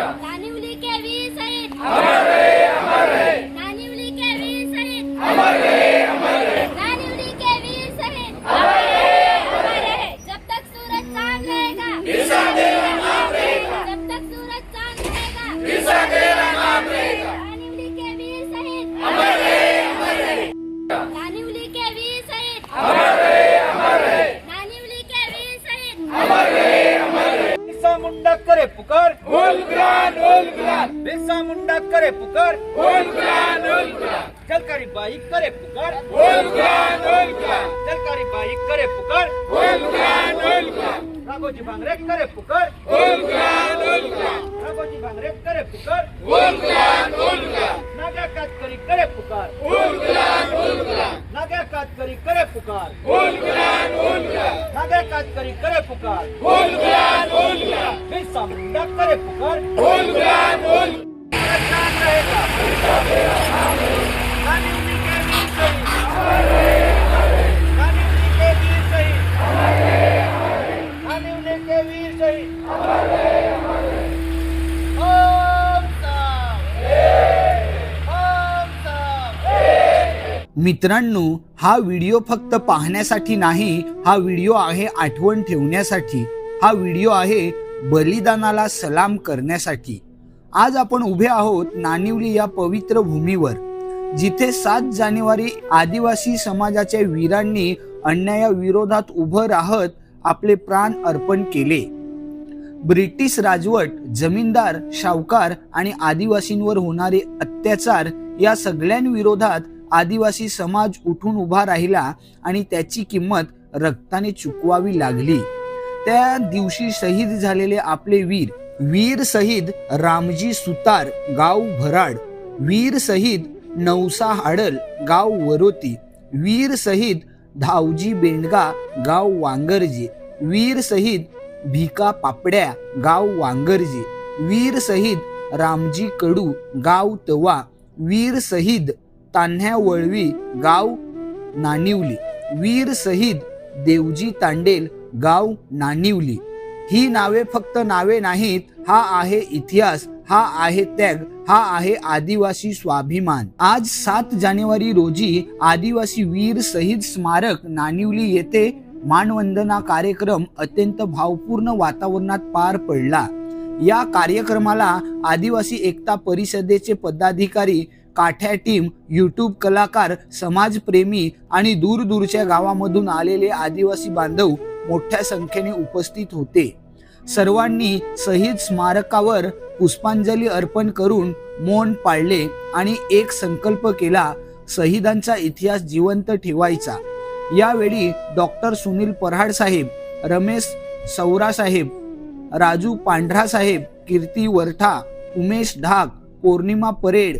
नानिवली के वीर शहीद गुलान बिरसा मुंडा करे पुकार. बोल जलकारी बाई करे पुकार. बोल जलकारी बाई करे पुकार. बोल गुलान बोल गुलान राघोजी भांगरे करे पुकार. बोल राघोजी भांगरे करे पुकार. बोल नाग्या कातकरी करे पुकार. बोल नाग्या कातकरी करे पुकार. बोल गुलान बोल गुलान नाग्या कातकरी करे पुकार. बोल गुलान बोल गुलान करे पुकार बोल बोल रहेगा गांधी जी के वीर शहीद गांधी जी के वीर शहीद गांधी जी के वीर शहीद मित्रांनो हा व्हिडिओ फक्त पाहण्यासाठी नाही हा व्हिडिओ आहे आठवण ठेवण्यासाठी. हा व्हिडिओ आहे बलिदानाला सलाम करण्यासाठी. आज आपण उभे आहोत नानिवली या पवित्र भूमीवर जिथे सात जानेवारी आदिवासी समाजाच्या वीरांनी अन्यायाविरोधात उभं राहत आपले प्राण अर्पण केले. ब्रिटिश राजवट जमीनदार शावकार आणि आदिवासींवर होणारे अत्याचार या सगळ्यांविरोधात आदिवासी समाज उठून उभा राहिला आणि त्याची किंमत रक्ताने चुकवावी लागली. त्या दिवशी शहीद झालेले आपले वीर वीर शहीद रामजी सुतार गाव भराड वीर शहीद नवसा हाडल गाव वरोती वीर शहीद धावजी बेंडगा गाव वांगरजी वीर शहीद भिका पापड्या गाव वांगरजी वीर शहीद रामजी कडू गाव तवा वीर शहीद तान्ह्या वळवी गाव नानिवली वीर शहीद देवजी तांडेल गाव नानिवली ही नावे फक्त नावे नाहीत हा आहे इतिहास हा आहे त्याग हा आहे आदिवासी स्वाभिमान. आज सात जानेवारी रोजी आदिवासी वीर शहीद स्मारक नानिवली येथे मानवंदना कार्यक्रम अत्यंत भावपूर्ण वातावरणात पार पडला. या कार्यक्रमाला आदिवासी एकता परिषदेचे पदाधिकारी काठ्या टीम यूट्यूब कलाकार समाजप्रेमी आणि दूरदूरच्या गावामधून आलेले आदिवासी बांधव मोठ्या संख्येने उपस्थित होते. सर्वांनी शहीद स्मारकावर पुष्पांजली अर्पण करून मौन पाळले आणि एक संकल्प केला शहीदांचा इतिहास जिवंत ठेवायचा. यावेळी डॉक्टर सुनील पराड साहेब रमेश सौरा साहेब राजू पांढरा साहेब कीर्ती वरठा उमेश ढाक पौर्णिमा परेड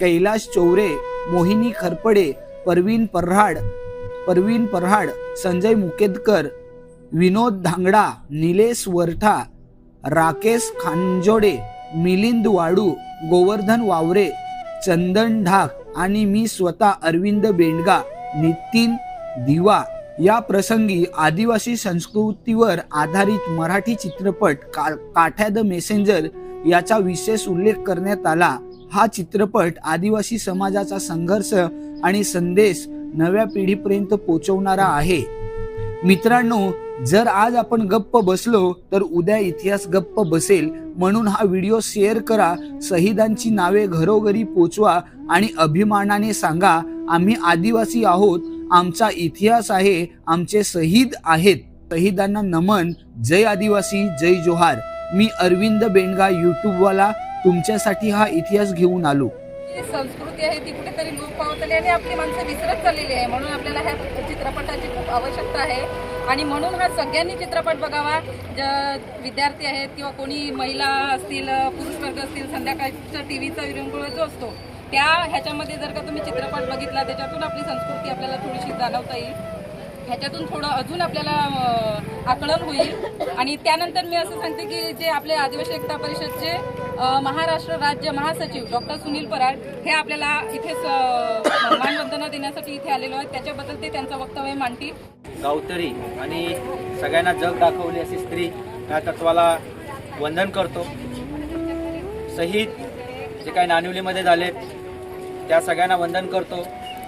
कैलाश चौरे मोहिनी खरपडे परवीन परहाड परवीन परहाड संजय मुकेदकर विनोद धांगडा निलेश वरठा राकेश खांजोडे मिलिंद वाडू गोवर्धन वावरे चंदन ढाक आणि मी स्वतः अरविंद बेंडगा नितीन दिवा. या प्रसंगी आदिवासी संस्कृतीवर आधारित मराठी चित्रपट का काठ्या द मेसेंजर याचा विशेष उल्लेख करण्यात आला. हा चित्रपट आदिवासी समाजाचा संघर्ष आणि संदेश नव्या पिढीपर्यंत पोचवणारा आहे. मित्रांनो जर आज आपण गप्प बसलो तर उद्या इतिहास गप्प बसेल म्हणून हा व्हिडिओ शेअर करा शहीदांची नावे घरोघरी पोचवा आणि अभिमानाने सांगा आम्ही आदिवासी आहोत आमचा इतिहास आहे आमचे शहीद आहेत. शहीदांना नमन. जय आदिवासी जय जोहार. मी अरविंद बेंडगा यूट्यूबवाला तुमच्यासाठी हा इतिहास घेऊन आलो. संस्कृती आहे ती कुठेतरी लोप पावत आली आणि आपली माणसं विसरत चाललेली आहे. म्हणून आपल्याला ह्या चित्रपटाची खूप आवश्यकता आहे. आणि म्हणून हा सगळ्यांनी चित्रपट बघावा. ज्या विद्यार्थी आहेत किंवा कोणी महिला असतील पुरुष वर्ग असतील संध्याकाळच्या टी व्हीचा विरंगुळ जो असतो त्या ह्याच्यामध्ये जर का तुम्ही चित्रपट बघितला त्याच्यातून आपली संस्कृती आपल्याला थोडीशी जाणवता येईल. ह्याच्यातून थोडं अजून आपल्याला आकलन होईल. आणि त्यानंतर मी असं सांगते की जे आपले आदिवासी एकता परिषदचे महाराष्ट्र राज्य महासचिव डॉक्टर सुनील पराड हे आपल्याला इथे मानवंदना देण्यासाठी इथे आलेलो आहेत. त्याच्याबद्दल ते त्यांचं वक्तव्य मांडतील. गावतरी आणि सगळ्यांना जग दाखवली अशी स्त्री या तत्वाला वंदन करतो. सहित जे काही नानिवलीमध्ये झालेत त्या सगळ्यांना वंदन करतो.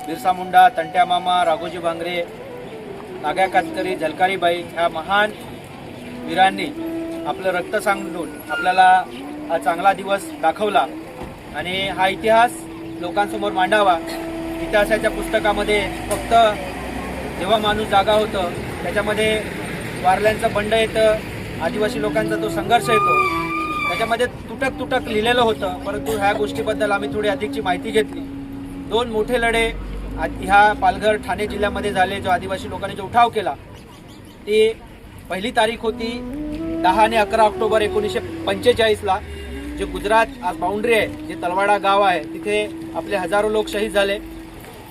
बिरसा मुंडा तंट्या मामा राघोजी भांगरे नाग्या कातकरी झलकारीबाई ह्या महान वीरांनी आपलं रक्त सांगून आपल्याला हा चांगला दिवस दाखवला. आणि हा इतिहास लोकांसमोर मांडावा. इतिहासाच्या पुस्तकामध्ये फक्त जेव्हा माणूस जागा होतं त्याच्यामध्ये वारल्यांचं बंड येतं आदिवासी लोकांचा तो संघर्ष येतो. त्याच्यामध्ये तुटक तुटक लिहिलेलं होतं परंतु ह्या गोष्टीबद्दल आम्ही थोडी अधिकची माहिती घेतली. दोन मोठे लढे ह्या पालघर ठाणे जिल्ह्यामध्ये झाले जो आदिवासी लोकांनी जो उठाव केला ती पहिली तारीख होती दहा आणि अकरा ऑक्टोबर एकोणीसशे पंचेचाळीसला. जे गुजरात आज बाउंड्री आहे जे तलवाडा गाव आहे तिथे आपले हजारो लोक शहीद झाले.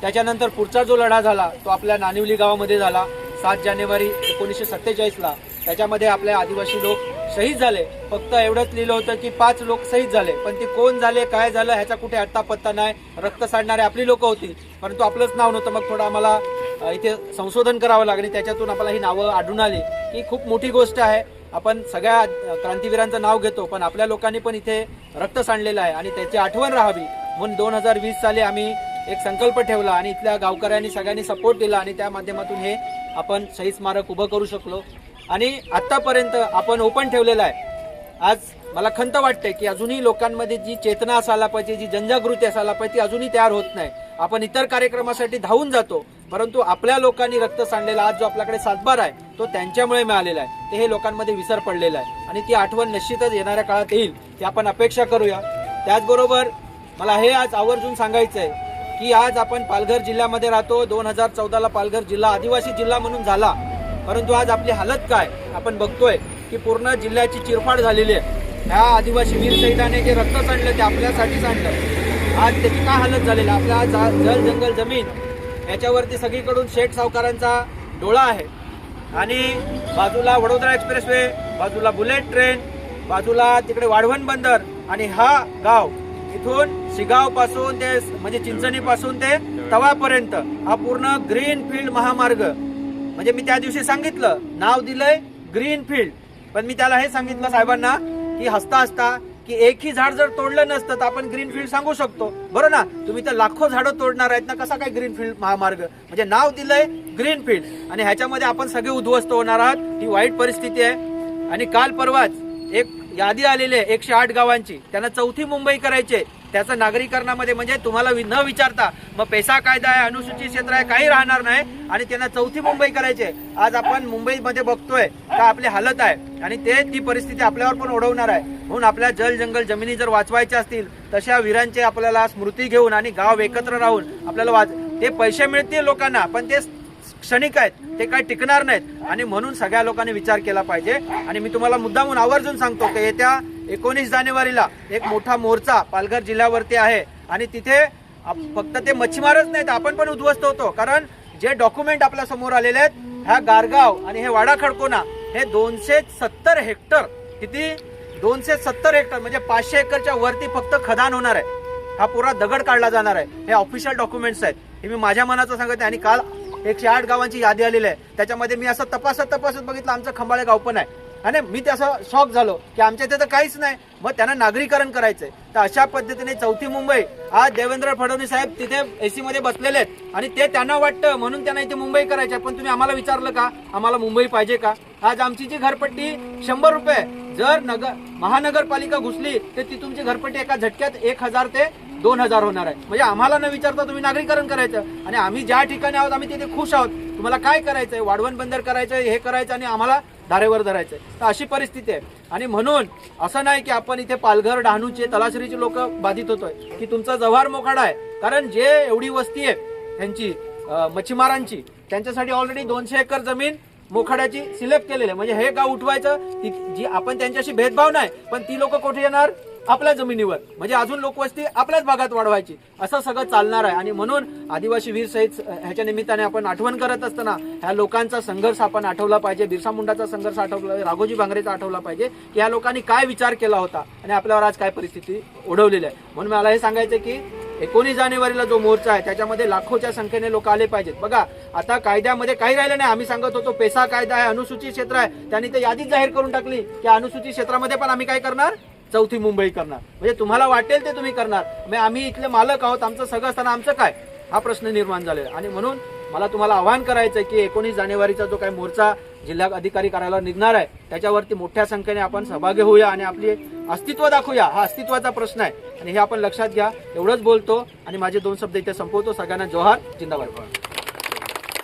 त्याच्यानंतर पुढचा जो लढा झाला तो आपल्या नानिवली गावामध्ये झाला. सात जानेवारी एकोणीसशे सत्तेचाळीसला त्याच्यामध्ये आपले आदिवासी लोक शहीद झाले. फक्त एवढंच लिहिलं होतं की पाच लोक शहीद झाले. पण ते कोण झाले काय झालं ह्याचा कुठे अट्टा पत्ता नाही. रक्त सांडणारे आपली लोक होती. परंतु आपलंच नाव नव्हतं. मग थोडं आम्हाला इथे संशोधन करावं लागले. त्याच्यातून आपल्याला ही नावं आढळून आली. ही खूप मोठी गोष्ट आहे. आपण सगळ्या क्रांतीवीरांचं नाव घेतो. पण आपल्या लोकांनी पण इथे रक्त सांडलेलं आहे. आणि त्याची आठवण राहावी. म्हणून दोन हजार वीस साली आम्ही एक संकल्प ठेवला. आणि इथल्या गावकऱ्यांनी सगळ्यांनी सपोर्ट दिला. आणि त्या माध्यमातून हे आपण शहीद स्मारक उभं करू शकलो. आणि आतापर्यंत आपण ओपन ठेवलेलं आहे. आज मला खंत वाटते की अजूनही लोकांमध्ये जी चेतना असायला पाहिजे जी जनजागृती असायला पाहिजे ती अजूनही तयार होत नाही. आपण इतर कार्यक्रमासाठी धावून जातो परंतु आपल्या लोकांनी रक्त सांडलेला आज जो आपल्याकडे सातबार आहे तो त्यांच्यामुळे मिळालेला आहे. ते हे लोकांमध्ये विसर पडलेला आहे. आणि ती आठवण निश्चितच येणाऱ्या काळात येईल ती आपण अपेक्षा करूया. त्याचबरोबर मला हे आज आवर्जून सांगायचं आहे की आज आपण पालघर जिल्ह्यामध्ये राहतो. दोन हजार चौदाला पालघर जिल्हा आदिवासी जिल्हा म्हणून झाला. परंतु आज आपली हालत काय? आपण बघतोय की पूर्ण जिल्ह्याची चिरफाड झालेली आहे. ह्या आदिवासी वीर शहीदाने जे रक्त सांडलं ते आपल्यासाठी सांडलं. आज त्याची काय हालत झालेली? आहे? आपल्या आज जल जंगल जमीन याच्यावरती सगळीकडून शेठ सावकारांचा डोळा आहे. आणि बाजूला वडोदरा एक्सप्रेसवे बाजूला बुलेट ट्रेन बाजूला तिकडे वाढवण बंदर आणि हा गाव इथून शिगावपासून ते म्हणजे चिंचणी पासून ते तवापर्यंत हा पूर्ण ग्रीन फील्ड महामार्ग. म्हणजे मी त्या दिवशी सांगितलं नाव दिलंय ग्रीन फील्ड पण मी त्याला हे सांगितलं साहेबांना की हसता हसता की एकही झाड जर तोडलं नसतं तर आपण ग्रीन फील्ड सांगू शकतो. बरोबर ना तुम्ही तर लाखो झाडं तोडणार आहेत ना कसा काय ग्रीन फील्ड महामार्ग? म्हणजे नाव दिलंय ग्रीन फील्ड आणि ह्याच्यामध्ये आपण सगळे उद्ध्वस्त होणार आहात. ही वाईट परिस्थिती आहे. आणि काल परवाच एक यादी आलेली आहे एकशे आठ गावांची. त्यांना चौथी मुंबई करायची त्याचं नागरीकरणामध्ये म्हणजे तुम्हाला न विचारता मग पैसा कायदा आहे अनुसूचित क्षेत्र आहे काही राहणार नाही. आणि त्यांना चौथी मुंबई करायची आहे. आज आपण मुंबईमध्ये बघतोय का आपली हालत आहे. आणि ते ती परिस्थिती आपल्यावर पण ओढवणार आहे. म्हणून आपल्या जल जंगल जमिनी जर वाचवायच्या असतील तशा वीरांचे आपल्याला स्मृती घेऊन आणि गाव एकत्र राहून आपल्याला वाच ते पैसे मिळतील लोकांना पण ते क्षणिक आहेत ते काय टिकणार नाहीत. आणि म्हणून सगळ्या लोकांनी विचार केला पाहिजे. आणि मी तुम्हाला मुद्दामून आवर्जून सांगतो की येत्या एकोणीस जानेवारीला एक मोठा मोर्चा पालघर जिल्ह्यावरती आहे. आणि तिथे आप- फक्त ते मच्छीमारच नाहीत आपण पण उद्ध्वस्त होतो. कारण जे डॉक्युमेंट आपल्यासमोर आलेले आहेत ह्या गारगाव आणि हे वाडा खडकोना हे दोनशे सत्तर हेक्टर किती? दोनशे सत्तर हेक्टर म्हणजे पाचशे एकरच्या वरती फक्त खदान होणार आहे. हा पुरा दगड काढला जाणार आहे. हे ऑफिशियल डॉक्युमेंट्स आहेत. हे मी माझ्या मनाचं सांगत आहे आणि काल एकशे आठ गावांची यादी आलेली आहे. त्याच्यामध्ये मी असं तपासत तपासत बघितलं आमचं खंबाळे गाव पण आहे. आणि मी ते असं शॉक झालो की आमच्या इथे तर काहीच नाही. मग त्यांना नागरीकरण करायचंय. तर अशा पद्धतीने चौथी मुंबई आज देवेंद्र फडणवीस साहेब तिथे एसी मध्ये बसलेले आहेत. आणि ते त्यांना वाटतं म्हणून त्यांना इथे मुंबई करायची पण तुम्ही आम्हाला विचारलं का? आम्हाला मुंबई पाहिजे का? आज आमची जी घरपट्टी शंभर रुपये जर नगर महानगरपालिका घुसली तर ती तुमची घरपट्टी एका झटक्यात एक हजार ते दोन हजार होणार आहे. म्हणजे आम्हाला न विचारता तुम्ही नागरीकरण करायचं. आणि आम्ही ज्या ठिकाणी आहोत आम्ही तिथे खुश आहोत. तुम्हाला काय करायचंय? वाढवण बंदर करायचं हे करायचं आणि आम्हाला धारेवर धरायचंय. तर अशी परिस्थिती आहे. आणि म्हणून असं नाही की आपण इथे पालघर डहाणूचे तलाश्रीचे लोक बाधित होतोय की तुमचा जव्हार मोखाडा आहे. कारण जे एवढी वस्ती आहे त्यांची मच्छीमारांची त्यांच्यासाठी ऑलरेडी दोनशे एकर जमीन मोखाड्याची सिलेक्ट केलेली आहे. म्हणजे हे गाव उठवायचं ती जी आपण त्यांच्याशी भेदभाव नाही पण ती लोक कुठे येणार? आपल्या जमिनीवर. म्हणजे अजून लोकवस्ती आपल्याच भागात वाढवायची. असं सगळं चालणार आहे. आणि म्हणून आदिवासी वीर सहित ह्याच्या निमित्ताने आपण आठवण करत असताना ह्या लोकांचा संघर्ष आपण आठवला पाहिजे. बिरसा मुंडाचा संघर्ष आठवला राघोजी भांगरेचा आठवला पाहिजे. की ह्या लोकांनी काय विचार केला होता आणि आपल्यावर आज काय परिस्थिती ओढवलेली आहे. म्हणून मला हे सांगायचं की एकोणीस जानेवारीला जो मोर्चा आहे त्याच्यामध्ये लाखोच्या संख्येने लोक आले पाहिजेत. बघा आता कायद्यामध्ये काही राहिलं नाही. आम्ही सांगत होतो पेसा कायदा आहे अनुसूचित क्षेत्र आहे. त्यांनी ते यादीच जाहीर करून टाकली की अनुसूचित क्षेत्रामध्ये पण आम्ही काय करणार? चौथी मुंबई करणार. म्हणजे तुम्हाला वाटेल ते तुम्ही करणार. म्हणजे आम्ही इथले मालक आहोत आमचं सगळं असताना आमचं काय? हा प्रश्न निर्माण झालेला आहे. आणि म्हणून मला तुम्हाला आवाहन करायचं आहे की एकोणीस जानेवारीचा जो काही मोर्चा जिल्हा अधिकारी कार्यालयावर निघणार आहे त्याच्यावरती मोठ्या संख्येने आपण सहभागी होऊया आणि आपली अस्तित्व दाखवूया. हा अस्तित्वाचा प्रश्न आहे. आणि हे आपण लक्षात घ्या. एवढंच बोलतो आणि माझे दोन शब्द इथे संपवतो. सगळ्यांना जोहार. जिंदाबाद.